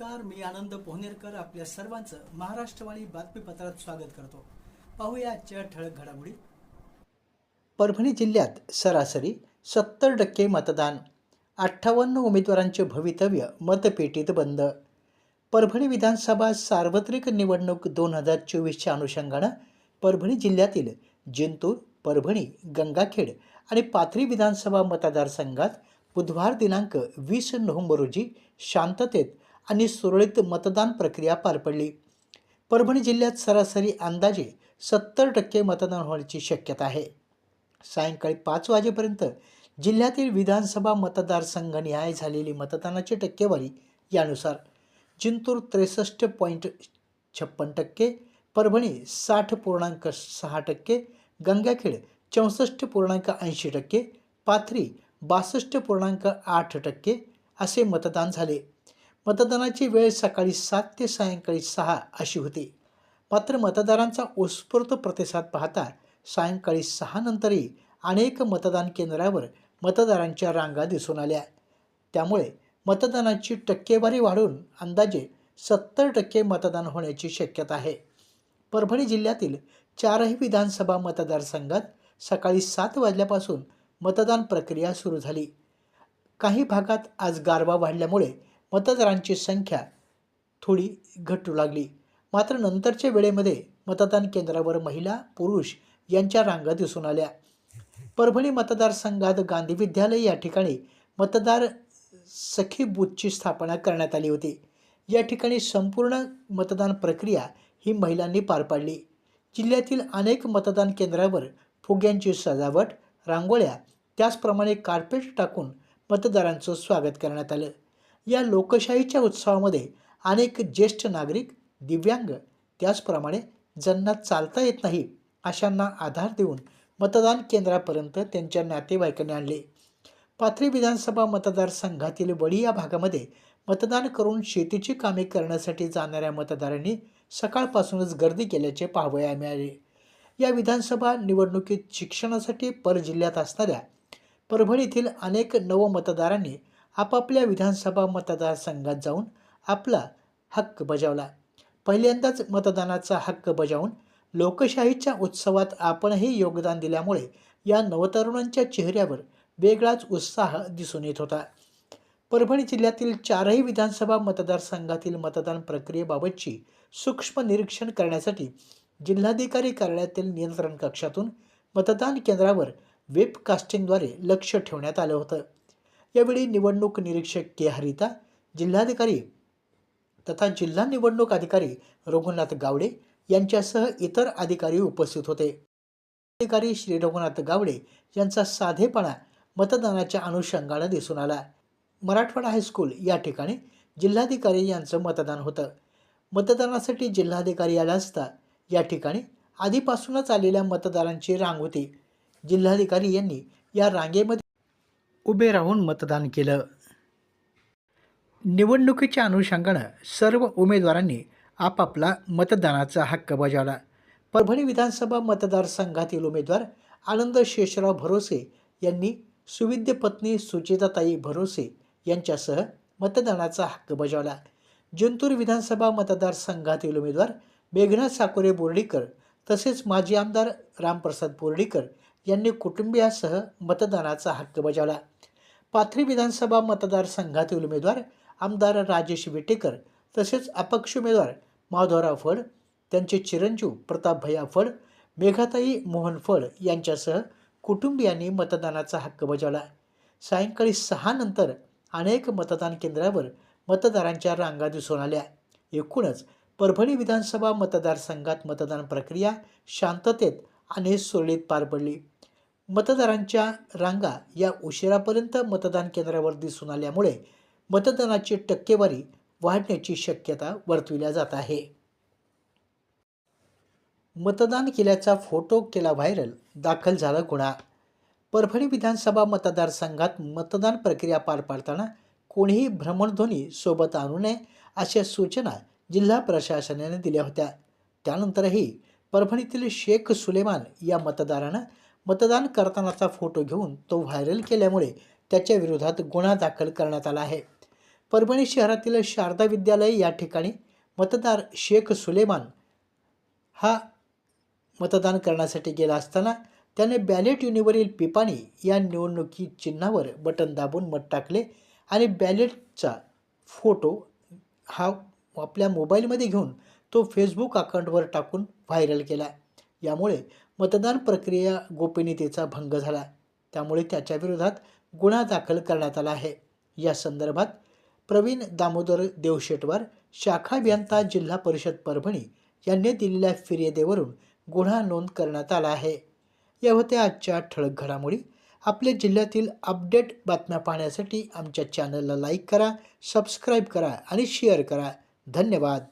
नमस्कार मी आनंद पोहनेरकर आपल्या सर्वांचं महाराष्ट्रवाणी बातमीपत्रात स्वागत करतो. पाहूया आजच्या ठळक घडामोडी. परभणी जिल्ह्यात सरासरी सत्तर टक्के मतदान अठ्ठावन्न उमेदवारांचे भवितव्य मतपेटीत बंद. परभणी विधानसभा सार्वत्रिक निवडणूक दोन हजार चोवीसच्या अनुषंगानं परभणी जिल्ह्यातील जिंतूर परभणी गंगाखेड आणि पाथरी विधानसभा मतदारसंघात बुधवार दिनांक वीस नोव्हेंबर रोजी शांततेत आणि सुरळीत मतदान प्रक्रिया पार पडली. परभणी जिल्ह्यात सरासरी अंदाजे सत्तर टक्के मतदान होण्याची शक्यता आहे. सायंकाळी पाच वाजेपर्यंत जिल्ह्यातील विधानसभा मतदारसंघनिहाय झालेली मतदानाची टक्केवारी यानुसार जिंतूर त्रेसष्ट पॉईंट छप्पन टक्के परभणी साठ पूर्णांक सहा टक्के गंगाखेड चौसष्ट पूर्णांक ऐंशी टक्के पाथरी बासष्ट पूर्णांक आठ टक्के असे मतदान झाले. मतदानाची वेळ सकाळी सात ते सायंकाळी सहा अशी होती. मात्र मतदारांचा उत्स्फूर्त प्रतिसाद पाहता सायंकाळी सहा नंतरही अनेक मतदान केंद्रावर मतदारांच्या रांगा दिसून आल्या. त्यामुळे मतदानाची टक्केवारी वाढून अंदाजे सत्तर टक्के मतदान होण्याची शक्यता आहे. परभणी जिल्ह्यातील चारही विधानसभा मतदारसंघात सकाळी सात वाजल्यापासून मतदान प्रक्रिया सुरू झाली. काही भागात आज गारवा वाढल्यामुळे मतदारांची संख्या थोडी घटू लागली. मात्र नंतरच्या वेळेमध्ये मतदान केंद्रावर महिला पुरुष यांच्या रांगा दिसून आल्या. परभणी मतदारसंघात गांधी विद्यालय या ठिकाणी मतदार सखी बूथची स्थापना करण्यात आली होती. या ठिकाणी संपूर्ण मतदान प्रक्रिया ही महिलांनी पार पाडली. जिल्ह्यातील अनेक मतदान केंद्रावर फुग्यांची सजावट रांगोळ्या त्याचप्रमाणे कार्पेट टाकून मतदारांचं स्वागत करण्यात आलं. या लोकशाहीच्या उत्सवामध्ये अनेक ज्येष्ठ नागरिक दिव्यांग त्याचप्रमाणे ज्यांना चालता येत नाही अशांना आधार देऊन मतदान केंद्रापर्यंत त्यांच्या नातेवाईकांनी आणले. पाथरी विधानसभा मतदारसंघातील वडी या भागामध्ये मतदान करून शेतीची कामे करण्यासाठी जाणाऱ्या मतदारांनी सकाळपासूनच गर्दी केल्याचे पाहावया मिळाले. या विधानसभा निवडणुकीत शिक्षणासाठी पर जिल्ह्यात असणाऱ्या परभणीतील अनेक नवमतदारांनी आपापल्या विधानसभा मतदारसंघात जाऊन आपला हक्क बजावला. पहिल्यांदाच मतदानाचा हक्क बजावून लोकशाहीच्या उत्सवात आपणही योगदान दिल्यामुळे या नवतरुणांच्या चेहऱ्यावर वेगळाच उत्साह दिसून येत होता. परभणी जिल्ह्यातील चारही विधानसभा मतदारसंघातील मतदान प्रक्रियेबाबतची सूक्ष्म निरीक्षण करण्यासाठी जिल्हाधिकारी कार्यालयातील नियंत्रण कक्षातून मतदान केंद्रावर वेबकास्टिंगद्वारे लक्ष ठेवण्यात आलं होतं. यावेळी निवडणूक निरीक्षक के. हरिता जिल्हाधिकारी तथा जिल्हा निवडणूक अधिकारी रघुनाथ गावडे यांच्यासह इतर अधिकारी उपस्थित होते. अधिकारी श्री रघुनाथ गावडे यांचा साधेपणा मतदानाच्या अनुषंगानं दिसून आला. मराठवाडा हायस्कूल या ठिकाणी जिल्हाधिकारी यांचं मतदान होतं. मतदानासाठी जिल्हाधिकारी आला असता या ठिकाणी आधीपासूनच आलेल्या मतदारांची रांग होती. जिल्हाधिकारी यांनी या रांगेमध्ये उभे राहून मतदान केलं. निवडणुकीच्या अनुषंगानं सर्व उमेदवारांनी आपापला मतदानाचा हक्क बजावला. परभणी विधानसभा मतदारसंघातील उमेदवार आनंद शेषराव भरोसे यांनी सुविद्य पत्नी सुचेताताई भरोसे यांच्यासह मतदानाचा हक्क बजावला. जिंतूर विधानसभा मतदारसंघातील उमेदवार मेघना साकोरे बोर्डीकर तसेच माजी आमदार रामप्रसाद बोर्डीकर यांनी कुटुंबियासह मतदानाचा हक्क बजावला. पाथरी विधानसभा मतदारसंघातील उमेदवार आमदार राजेश विटेकर तसेच अपक्ष उमेदवार माधवराव फड त्यांचे चिरंजीव प्रताप भैया फड मेघाताई मोहन फड यांच्यासह कुटुंबियांनी मतदानाचा हक्क बजावला. सायंकाळी सहा नंतर अनेक मतदान केंद्रावर मतदारांच्या रांगा दिसून आल्या. एकूणच परभणी विधानसभा मतदारसंघात मतदान प्रक्रिया शांततेत आणि सुरळीत पार पडली. मतदारांच्या रांगा या उशिरापर्यंत मतदान केंद्रावर दिसून आल्यामुळे मतदानाची टक्केवारी वाढण्याची शक्यता वर्तविल्या जात आहे. मतदान केल्याचा फोटो केला व्हायरल दाखल झाला गुन्हा. परभणी विधानसभा मतदारसंघात मतदान प्रक्रिया पार पाडताना कोणीही भ्रमणध्वनी सोबत आणू नये अशा सूचना जिल्हा प्रशासनाने दिल्या होत्या. त्यानंतरही परभणीतील शेख सुलेमान या मतदारानं मतदान करतानाचा फोटो घेऊन तो व्हायरल केल्यामुळे त्याच्या विरोधात गुन्हा दाखल करण्यात आला आहे. परभणी शहरातील शारदा विद्यालय या ठिकाणी मतदार शेख सुलेमान हा मतदान करण्यासाठी गेला असताना त्याने बॅलेट युनिवरील पिपाणी या निवडणुकी चिन्हावर बटन दाबून मत टाकले आणि बॅलेटचा फोटो हा आपल्या मोबाईलमध्ये घेऊन तो फेसबुक अकाउंटवर टाकून व्हायरल केला. यामुळे मतदान प्रक्रिया गोपनीयतेचा भंग झाला. त्यामुळे त्याच्या विरोधात गुन्हा दाखल करण्यात आला आहे. या संदर्भात प्रवीण दामोदर देवशेटवार शाखा अभियंता जिल्हा परिषद परभणी यांनी दिलेल्या फिर्यादीवरून गुन्हा नोंद करण्यात आला आहे. या होत्या आजच्या ठळक घडामोडी. आपल्या जिल्ह्यातील अपडेट बातम्या पाहण्यासाठी आमच्या चॅनलला लाईक करा सबस्क्राईब करा आणि शेअर करा. धन्यवाद.